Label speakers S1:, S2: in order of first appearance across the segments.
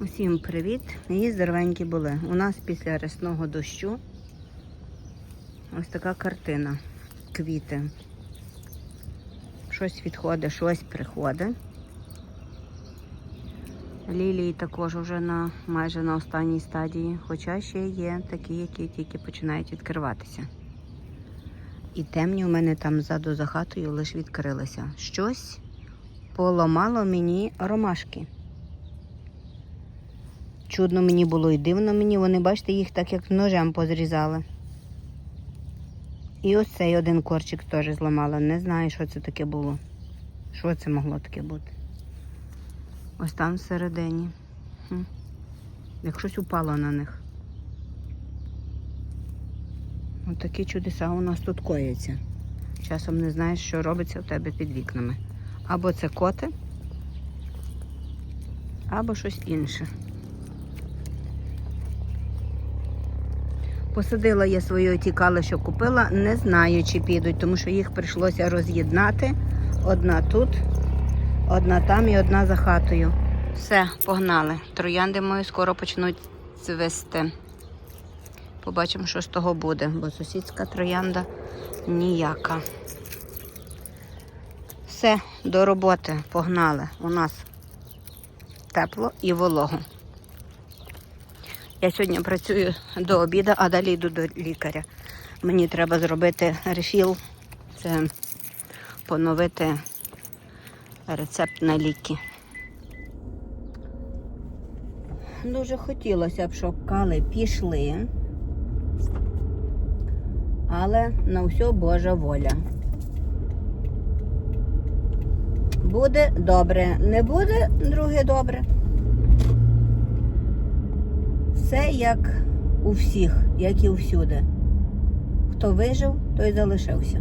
S1: Усім привіт! І здоровенькі були. У нас після рясного дощу ось така картина. Квіти. Щось відходить, щось приходить. Лілії також вже на майже на останній стадії, хоча ще є такі, які тільки починають відкриватися. І темні у мене там ззаду за хатою лише відкрилися. Щось поламало мені ромашки. Чудно мені було і дивно мені. Вони, бачите, їх так як ножем позрізали. І ось цей один корчик теж зламала. Не знаю, що це таке було. Що це могло таке бути? Ось там всередині. Хм. Як щось упало на них. Ось такі чудеса у нас тут кояться. Часом не знаєш, що робиться у тебе під вікнами. Або це коти, або щось інше. Посадила я свої тікали, що купила, не знаю, чи підуть, тому що їх прийшлося роз'єднати. Одна тут, одна там і одна за хатою. Все, погнали. Троянди мої скоро почнуть цвести. Побачимо, що з того буде, бо сусідська троянда ніяка. Все, до роботи погнали. У нас тепло і волого. Я сьогодні працюю до обіду, а далі йду до лікаря. Мені треба зробити рефіл, це поновити рецепт на ліки. Дуже хотілося б, щоб кали пішли, але на все Божа воля. Буде добре, не буде друге добре. Все як у всіх, як і всюди. Хто вижив, той залишився.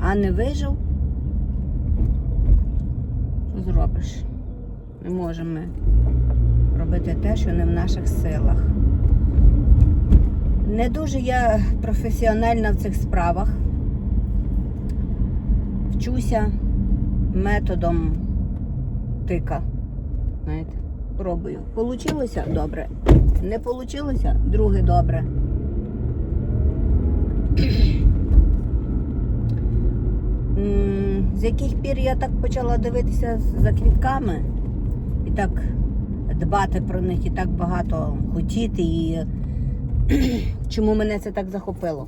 S1: А не вижив, що зробиш? Не можемо робити те, що не в наших силах. Не дуже я професіональна в цих справах. Вчуся методом тика. Знаєте, пробую. Получилося добре. Не получилося друге добре. З яких пір я так почала дивитися за квітками і так дбати про них і так багато хотіти, і чому мене це так захопило?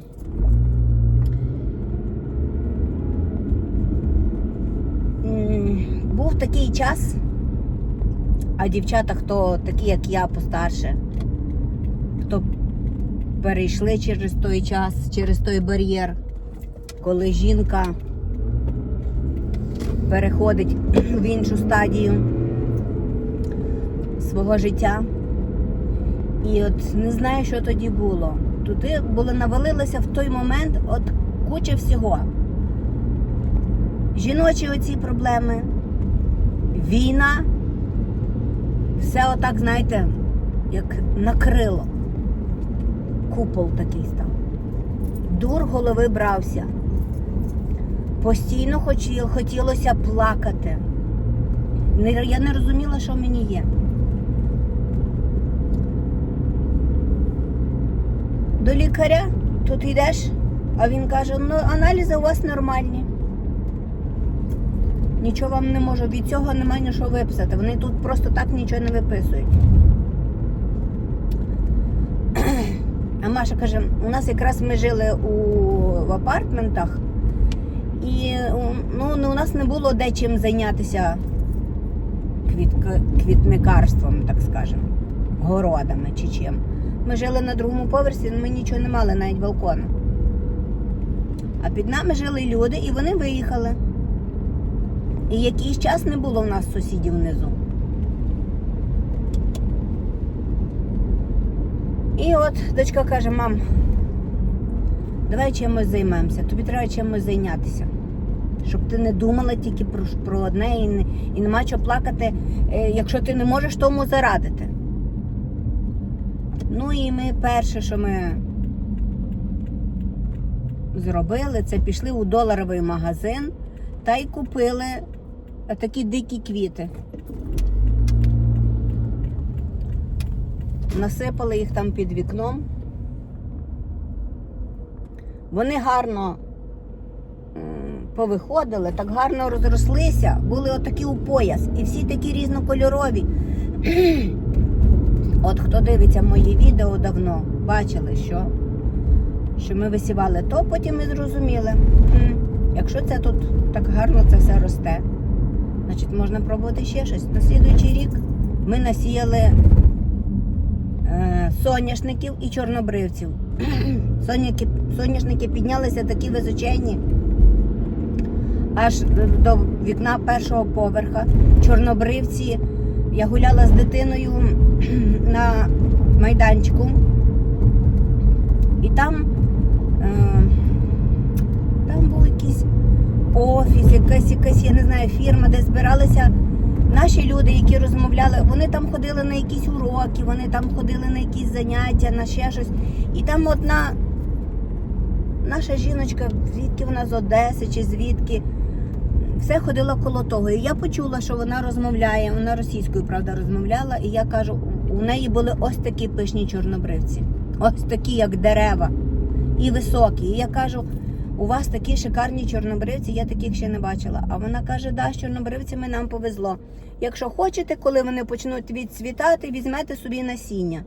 S1: Був такий час, а дівчата, хто такі, як я, постарше, хто перейшли через той час, через той бар'єр, коли жінка переходить в іншу стадію свого життя. І от не знаю, що тоді було. Туди було навалилося в той момент от куча всього. Жіночі оці проблеми, війна, все отак, знаєте, як накрило. Купол такий став. Дур голови брався. Постійно хоті- хотілося плакати. Я не розуміла, що мені є. До лікаря тут йдеш, а він каже, ну аналізи у вас нормальні. Нічого вам не можу, від цього немає нічого виписати. Вони тут просто так нічого не виписують. А Маша каже, у нас якраз ми жили у, в апартментах, і ну, ну, у нас не було де чим зайнятися квітка, квітникарством, так скажемо, городами чи чим. Ми жили на другому поверсі, ми нічого не мали, навіть балкону. А під нами жили люди і вони виїхали. І якийсь час не було в нас сусідів внизу. І от дочка каже, мам, давай чимось займемося, тобі треба чимось зайнятися. Щоб ти не думала тільки про, про одне і, не, і нема чого плакати, е, якщо ти не можеш тому зарадити. Ну і ми перше, що ми зробили, це пішли у доларовий магазин та й купили такі дикі квіти. насипали їх там під вікном. Вони гарно повиходили, так гарно розрослися, були отакі у пояс, і всі такі різнокольорові. От хто дивиться мої відео давно, бачили, що, що ми висівали, то потім ми зрозуміли, якщо це тут так гарно це все росте, значить можна пробувати ще щось. На слідуючий рік ми насіяли е, соняшників і чорнобривців. Соняки, соняшники піднялися такі височенні, аж до вікна першого поверха. Чорнобривці. Я гуляла з дитиною на майданчику, і там, е, там був якийсь офіс, якась, якась, я не збиралися наші люди, які розмовляли. Вони там ходили на якісь уроки, вони там ходили на якісь заняття, на ще щось. І там одна наша жіночка, звідки вона з Одеси чи звідки, все ходила коло того. І я почула, що вона розмовляє, вона російською, правда, розмовляла, і я кажу, у неї були ось такі пишні чорнобривці, ось такі, як дерева, і високі. І я кажу, у вас такі шикарні чорнобривці, я таких ще не бачила. А вона каже, да, з чорнобривцями нам повезло. Якщо хочете, коли вони почнуть відцвітати, візьмете собі насіння.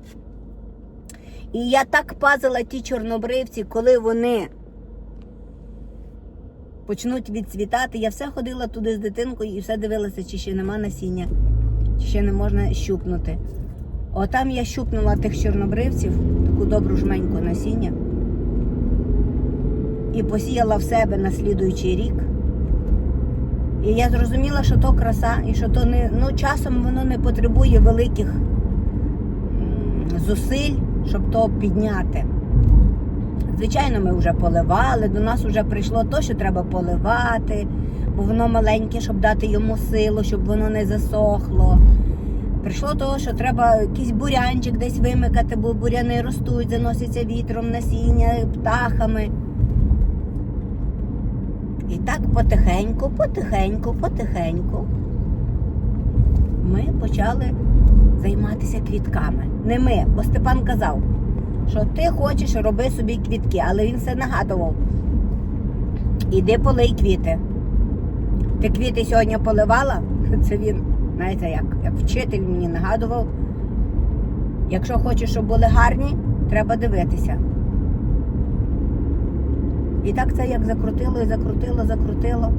S1: І я так пазила ті чорнобривці, коли вони почнуть відцвітати. Я все ходила туди з дитинкою і все дивилася, чи ще нема насіння, чи ще не можна щупнути. Отам я щупнула тих чорнобривців, таку добру жменьку насіння, і посіяла в себе на слідуючий рік. І я зрозуміла, що то краса, і що то не ну часом воно не потребує великих зусиль, щоб то підняти. Звичайно, ми вже поливали, до нас вже прийшло то, що треба поливати, бо воно маленьке, щоб дати йому силу, щоб воно не засохло. Прийшло того, що треба якийсь бурянчик десь вимикати, бо буряни ростуть, заносяться вітром, насіння, птахами. І так потихеньку, потихеньку, потихеньку ми почали займатися квітками. Не ми, бо Степан казав, що ти хочеш роби собі квітки, але він все нагадував. Іди полий квіти. Ти квіти сьогодні поливала? Це він, знаєте, як, як вчитель мені нагадував. Якщо хочеш, щоб були гарні, треба дивитися. І так це як закрутило і закрутило, закрутило.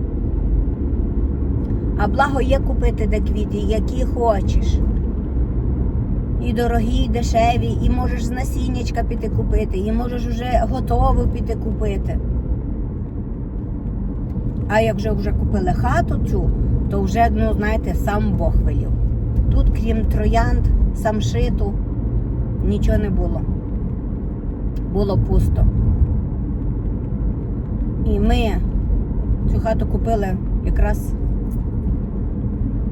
S1: А благо є купити де квіти, які хочеш. І дорогі, і дешеві, і можеш з насіннячка піти купити, і можеш вже готову піти купити. А як вже вже купили хату цю, то вже, ну, знаєте, сам Бог велів. Тут, крім троянд, самшиту, нічого не було. Було пусто. І ми цю хату купили якраз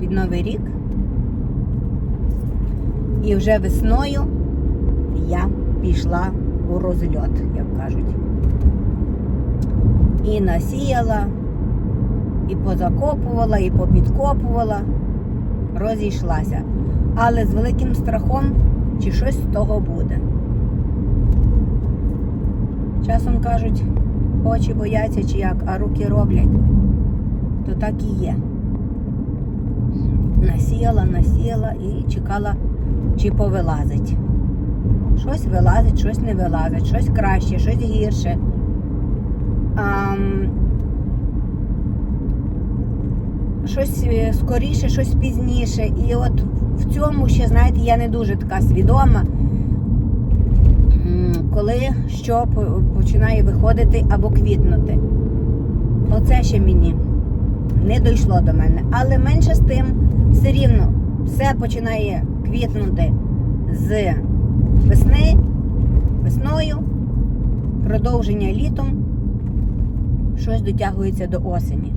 S1: під Новий рік. І вже весною я пішла у розльот, як кажуть. І насіяла, і позакопувала, і попідкопувала, розійшлася. Але з великим страхом, чи щось з того буде. Часом кажуть, очі бояться чи як, а руки роблять, то так і є. Насіяла, насіяла і чекала, чи повилазить. Щось вилазить, щось не вилазить, щось краще, щось гірше. А, щось е, скоріше, щось пізніше. І от в цьому ще, знаєте, я не дуже така свідома коли що починає виходити або квітнути. Оце ще мені не дійшло до мене. Але менше з тим, все рівно все починає квітнути з весни, весною, продовження літом, щось дотягується до осені.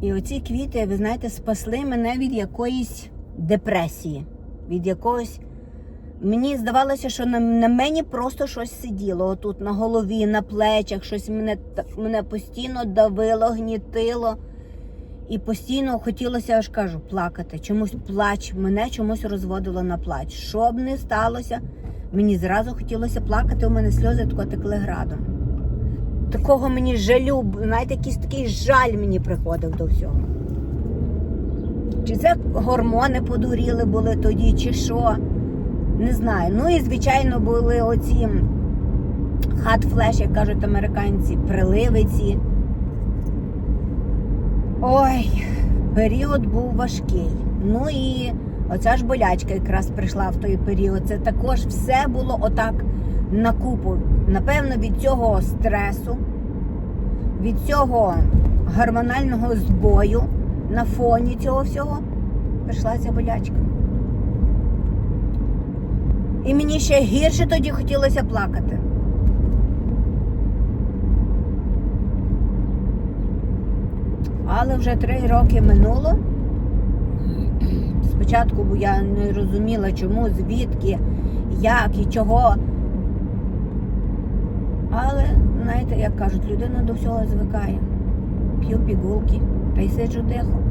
S1: І оці квіти, ви знаєте, спасли мене від якоїсь депресії від якогось. Мені здавалося, що на, на мені просто щось сиділо. Отут на голові, на плечах, щось мене мене постійно давило, гнітило. І постійно хотілося, я ж кажу, плакати. Чомусь плач, мене чомусь розводило на плач. Що б не сталося, мені зразу хотілося плакати, у мене сльози тако градом. Такого мені жалю, знаєте, якийсь такий жаль мені приходив до всього. Чи це гормони подуріли були тоді, чи що? Не знаю. Ну і звичайно були оці хат флеш, як кажуть американці, приливиці. Ой, період був важкий. Ну і оця ж болячка якраз прийшла в той період. Це також все було отак на купу. Напевно, від цього стресу, від цього гормонального збою на фоні цього всього прийшла ця болячка. І мені ще гірше тоді хотілося плакати. Але вже три роки минуло. Спочатку я не розуміла, чому, звідки, як і чого. Але, знаєте, як кажуть, людина до всього звикає. П'ю пігулки та й сиджу тихо.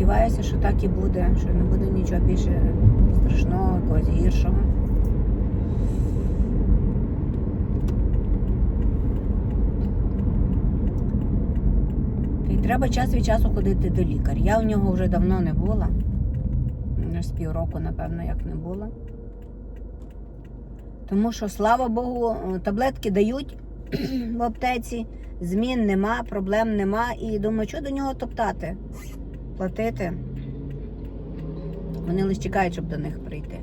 S1: І сподіваюся, що так і буде, що не буде нічого більше страшного, якогось гіршого. І треба час від часу ходити до лікаря. Я у нього вже давно не була. З півроку, напевно, як не була. Тому що, слава Богу, таблетки дають в аптеці, змін нема, проблем нема. І думаю, що до нього топтати, платити. Вони лише чекають, щоб до них прийти.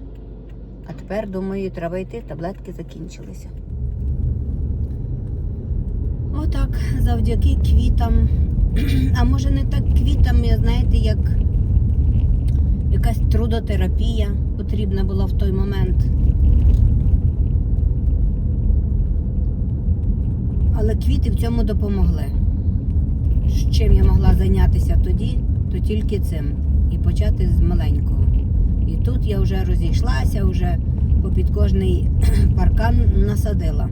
S1: А тепер, думаю, треба йти, таблетки закінчилися. Отак, завдяки квітам. А може не так квітам, я знаєте, як якась трудотерапія потрібна була в той момент. Але квіти в цьому допомогли. Чим я могла зайнятися тоді, то тільки цим. І почати з маленького. І тут я вже розійшлася, вже попід кожний паркан насадила.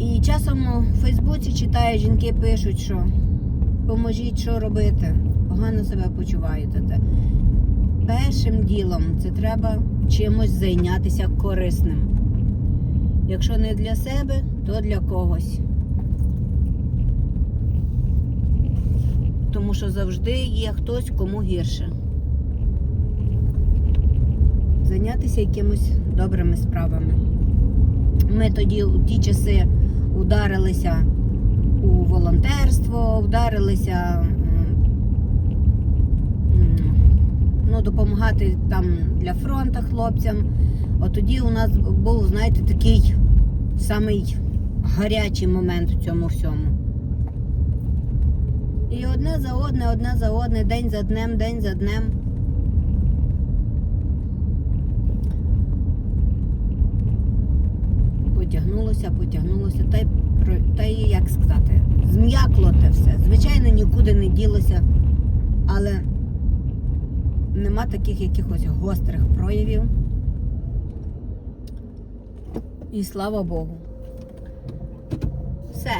S1: І часом у Фейсбуці читаю, жінки пишуть, що поможіть, що робити. Погано себе почуваєте. Першим ділом це треба чимось зайнятися корисним. Якщо не для себе, то для когось. Тому що завжди є хтось, кому гірше. Зайнятися якимось добрими справами. Ми тоді у ті часи ударилися у волонтерство, вдарилися ну, допомагати там для фронту хлопцям. От тоді у нас був, знаєте, такий самий гарячий момент в цьому всьому. І одне за одне, одне за одне, день за днем, день за днем. Потягнулося, потягнулося, та й, та й як сказати, зм'якло те все. Звичайно, нікуди не ділося, але нема таких якихось гострих проявів. І слава Богу. Все.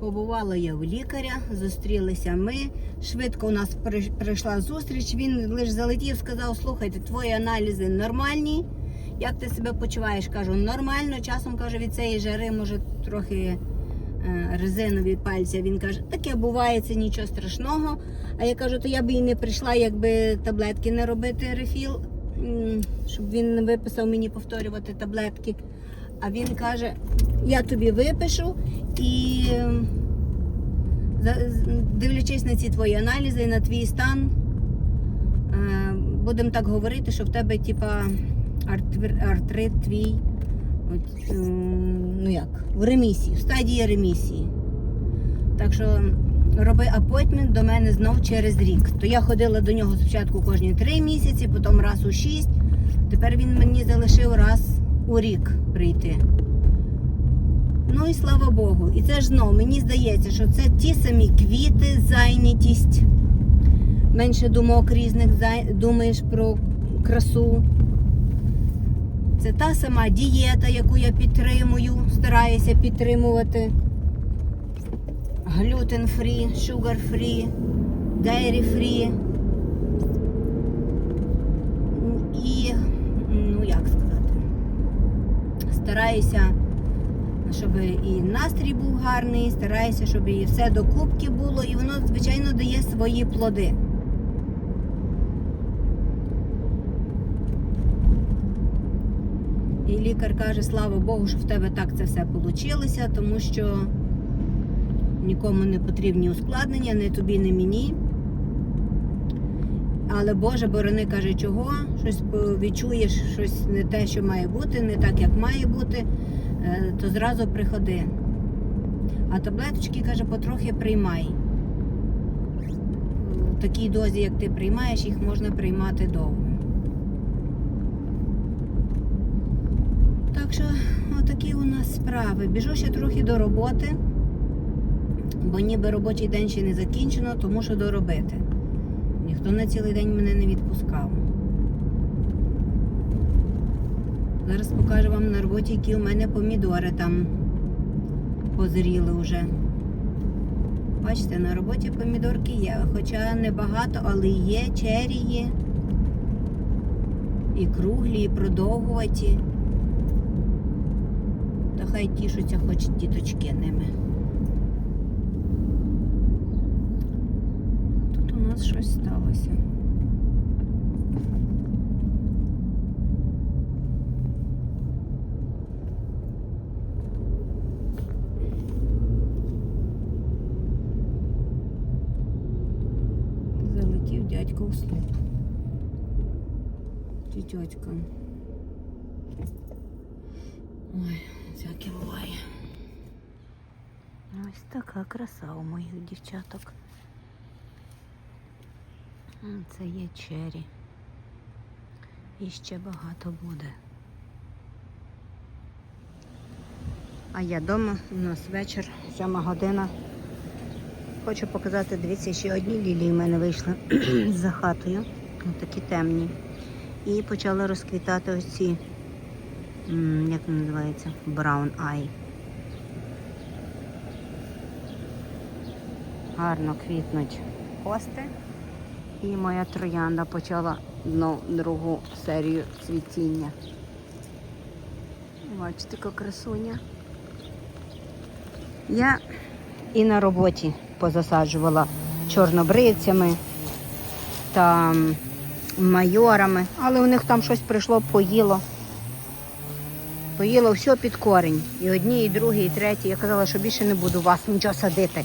S1: Побувала я у лікаря, зустрілися ми. Швидко у нас прийшла зустріч. Він лише залетів, сказав: слухайте, твої аналізи нормальні. Як ти себе почуваєш? Кажу, нормально. Часом каже, від цієї жари, може, трохи е, резинові пальці. Він каже, таке буває, це нічого страшного. А я кажу, то я б і не прийшла, якби таблетки не робити рефіл, щоб він не виписав мені повторювати таблетки. А він каже, я тобі випишу і дивлячись на ці твої аналізи, на твій стан, будемо так говорити, що в тебе типа артрит твій, от, ну як, в ремісії, в стадії ремісії. Так що роби апойтмент до мене знов через рік. То я ходила до нього спочатку кожні три місяці, потім раз у шість. Тепер він мені залишив раз у рік прийти. Ну і слава Богу. І це ж знов, мені здається, що це ті самі квіти, зайнятість. Менше думок різних, думаєш про красу. Це та сама дієта, яку я підтримую, стараюся підтримувати. Глютен фрі, шугар фрі, дейрі фрі. І, ну як сказати, стараюся, щоб і настрій був гарний, стараюся, щоб і все до кубки було, і воно, звичайно, дає свої плоди. І лікар каже, слава Богу, що в тебе так це все вийшло, тому що нікому не потрібні ускладнення, не тобі, не мені. Але Боже, борони каже, чого? Щось відчуєш, щось не те, що має бути, не так, як має бути, то зразу приходи. А таблеточки, каже, потрохи приймай. В такій дозі, як ти приймаєш, їх можна приймати довго. Так що, отакі у нас справи. Біжу ще трохи до роботи, бо ніби робочий день ще не закінчено, тому що доробити. Ніхто на цілий день мене не відпускав. Зараз покажу вам на роботі, які у мене помідори там позріли вже. Бачите, на роботі помідорки є, хоча небагато, але є, чері є. І круглі, і продовгуваті. Та хай тішуться хоч діточки ними. Тут у нас щось сталося. Залетів дядько в слуп. Чи тьотька. Ой, всяке буває. Ось така краса у моїх дівчаток. Це є чері. І ще багато буде. А я вдома, у нас вечір, сьома година. Хочу показати, дивіться, ще одні лілії в мене вийшли за хатою. Ось такі темні. І почали розквітати ось ці, як вони називаються, Brown Eye. Гарно квітнуть хости. І моя троянда почала другу серію цвітіння. Бачите, яка красуня. Я і на роботі позасаджувала чорнобривцями та майорами, але у них там щось прийшло, поїло. Поїло все під корінь. І одні, і другі, і треті. Я казала, що більше не буду вас нічого садити.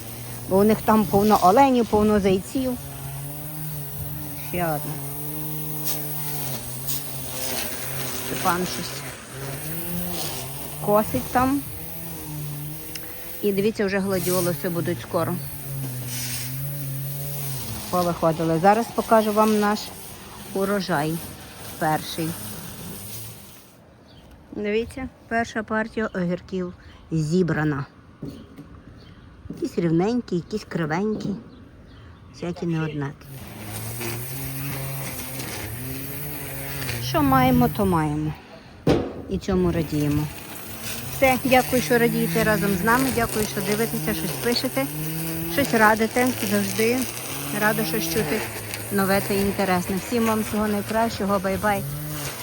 S1: Бо у них там повно оленів, повно зайців. Ще одна. Степан щось косить там. І дивіться, вже гладіолуси будуть скоро. Повиходили. Зараз покажу вам наш урожай перший. Дивіться, перша партія огірків зібрана. Якісь рівненькі, якісь кривенькі, всякі неоднакі. Що маємо, то маємо. І цьому радіємо. Все, дякую, що радієте разом з нами. Дякую, що дивитеся, щось пишете, щось радите. Завжди рада щось чути нове та інтересне. Всім вам всього найкращого, бай-бай.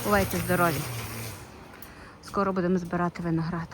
S1: Бувайте здорові. Скоро будемо збирати виноград.